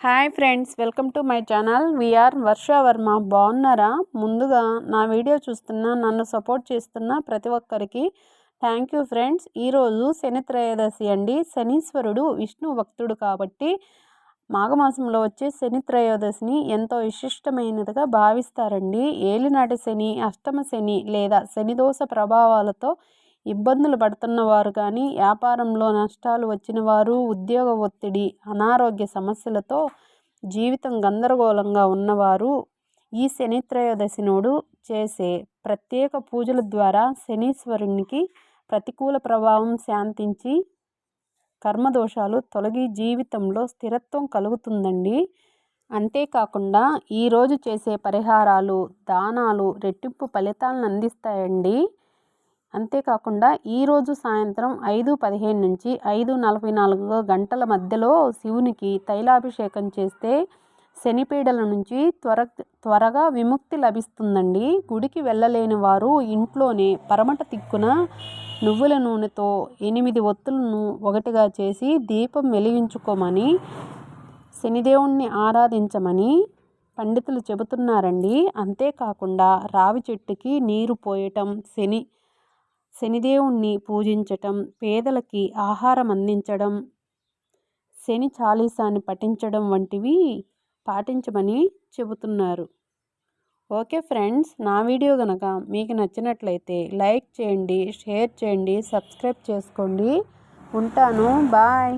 Hi friends welcome to my channel. We are Varsha Varma. బాగున్నారా? ముందుగా నా video చూస్తున్న నన్ను సపోర్ట్ చేస్తున్న ప్రతి ఒక్కరికి థ్యాంక్ యూ ఫ్రెండ్స్. ఈరోజు శని త్రయోదశి అండి. శనీశ్వరుడు విష్ణు భక్తుడు కాబట్టి మాఘమాసంలో వచ్చే శని త్రయోదశిని ఎంతో విశిష్టమైనదిగా భావిస్తారండి. ఏలినాటి శని అష్టమ శని లేదా శనిదోష ప్రభావాలతో ఇబ్బందులు పడుతున్నవారు కానీ వ్యాపారంలో నష్టాలు వచ్చిన వారు ఉద్యోగ ఒత్తిడి అనారోగ్య సమస్యలతో జీవితం గందరగోళంగా ఉన్నవారు ఈ శని త్రయోదశినోడు చేసే ప్రత్యేక పూజల ద్వారా శనీశ్వరునికి ప్రతికూల ప్రభావం శాంతించి కర్మదోషాలు తొలగి జీవితంలో స్థిరత్వం కలుగుతుందండి. అంతేకాకుండా ఈరోజు చేసే పరిహారాలు దానాలు రెట్టింపు ఫలితాలను అందిస్తాయండి. అంతేకాకుండా ఈరోజు సాయంత్రం ఐదు పదిహేను నుంచి ఐదు నలభై నాలుగు గంటల మధ్యలో శివునికి తైలాభిషేకం చేస్తే శనిపీడల నుంచి త్వర త్వరగా విముక్తి లభిస్తుందండి. గుడికి వెళ్ళలేని వారు ఇంట్లోనే పరమట తిక్కున నువ్వుల నూనెతో ఎనిమిది ఒత్తులను ఒకటిగా చేసి దీపం వెలిగించుకోమని శనిదేవుణ్ణి ఆరాధించమని పండితులు చెబుతున్నారండి. అంతేకాకుండా రావి చెట్టుకి నీరు పోయటం శని శనిదేవుణ్ణి పూజించటం పేదలకి ఆహారం అందించడం శని చాలీసాన్ని పఠించడం వంటివి పాటించమని చెబుతున్నారు. ఓకే ఫ్రెండ్స్ నా వీడియో కనుక మీకు నచ్చినట్లయితే లైక్ చేయండి షేర్ చేయండి సబ్స్క్రైబ్ చేసుకోండి. ఉంటాను. బాయ్.